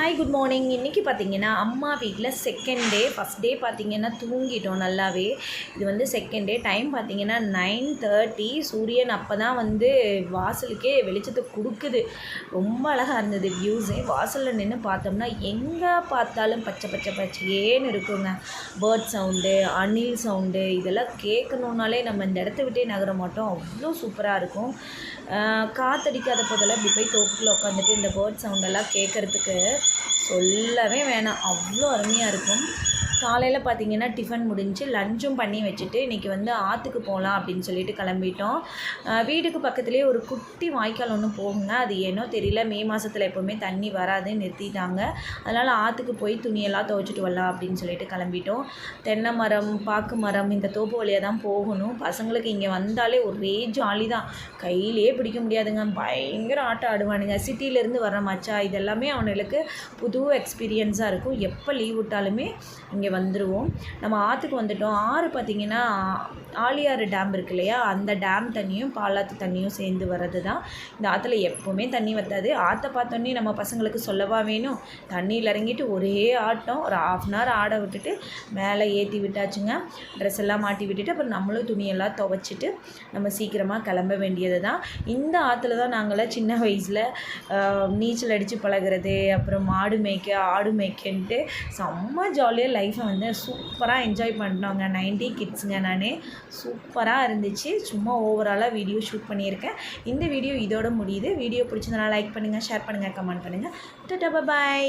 Hi good morning இன்றைக்கி பார்த்தீங்கன்னா அம்மா வீட்டில் செகண்ட் டே ஃபஸ்ட் டே பார்த்தீங்கன்னா தூங்கிட்டோம் நல்லாவே. இது வந்து செகண்ட் டே டைம் பார்த்தீங்கன்னா நைன் தேர்ட்டி சூரியன் அப்போ தான் வந்து வாசலுக்கே வெளிச்சத்தை கொடுக்குது. ரொம்ப அழகாக இருந்தது வியூஸே வாசலில் நின்று பார்த்தோம்னா எங்கே பார்த்தாலும் பச்சை பச்சை பச்சையேன்னு இருக்குங்க. பேர்ட் சவுண்டு அணில் சவுண்டு இதெல்லாம் கேட்கணுன்னாலே நம்ம இந்த இடத்த விட்டே நகர மாட்டோம். அவ்வளோ சூப்பராக இருக்கும். காற்றடிக்காத போதெல்லாம் இப்படி போய் தோப்புக்குள்ள உட்காந்துட்டு இந்த பேர்ட் சவுண்டெல்லாம் கேட்குறதுக்கு சொல்லவே வேணாம். அவ்வளோ அருமையாக இருக்கும். காலையில் பார்த்தீங்கன்னா டிஃபன் முடிஞ்சு லஞ்சும் பண்ணி வச்சுட்டு இன்றைக்கி வந்து ஆற்றுக்கு போகலாம் அப்படின்னு சொல்லிட்டு கிளம்பிட்டோம். வீட்டுக்கு பக்கத்துலேயே ஒரு குட்டி வாய்க்கால் ஒன்று போகுங்க. அது ஏனோ தெரியல. மே மாதத்தில் எப்போவுமே தண்ணி வராது நிறுத்திட்டாங்க. அதனால் ஆற்றுக்கு போய் துணியெல்லாம் துவைச்சிட்டு வரலாம் அப்படின்னு சொல்லிட்டு கிளம்பிட்டோம். தென்னை மரம் பாக்கு மரம் இந்த தோப்பு வழியாக தான் போகணும். பசங்களுக்கு இங்கே வந்தாலே ஒரே ஜாலி தான். கையிலேயே பிடிக்க முடியாதுங்க. பயங்கர ஆட்டம் ஆடுவானுங்க. சிட்டியிலேருந்து வர மச்சா இதெல்லாமே அவனுங்களுக்கு புது எக்ஸ்பீரியன்ஸாக இருக்கும். எப்போ லீவ் விட்டாலுமே இங்கே வந்துடுவோம் நம்ம ஆற்றுக்கு வந்துட்டோம். ஆறு பார்த்திங்கன்னா ஆலியாறு டேம் இருக்கு இல்லையா? அந்த டேம் தண்ணியும் பாலாத்து தண்ணியும் சேர்ந்து வர்றது தான் இந்த ஆற்றுல எப்போவுமே தண்ணி வத்தாது. ஆற்றை பார்த்தோன்னே நம்ம பசங்களுக்கு சொல்லவா வேணும்? தண்ணியில் இறங்கிட்டு ஒரே ஆட்டம். ஒரு ஆஃப் அன் ஹவர் ஆட விட்டுட்டு மேலே ஏற்றி விட்டாச்சுங்க. ட்ரெஸ் எல்லாம் மாட்டி விட்டுட்டு அப்புறம் நம்மளும் துணியெல்லாம் துவைச்சிட்டு நம்ம சீக்கிரமாக கிளம்ப வேண்டியது தான் இந்த ஆற்றுல தான் நாங்களாம் சின்ன வயசில் நீச்சல் அடித்து பழகுறது அப்புறம் மாடு மேய்க்க ஆடு மேய்க்கன்ட்டு செம்ம ஜாலியாக லைஃப் லைஃப்பை வந்து சூப்பராக என்ஜாய் பண்ணோங்க. நைன்டி கிட்ஸுங்க நான். சூப்பராக இருந்துச்சு. சும்மா ஓவராலாக வீடியோ ஷூட் பண்ணியிருக்கேன். இந்த வீடியோ இதோட முடியுது. வீடியோ பிடிச்சிருந்தனா லைக் பண்ணுங்கள் ஷேர் பண்ணுங்கள் கமெண்ட் பண்ணுங்கள் டாடா பாய்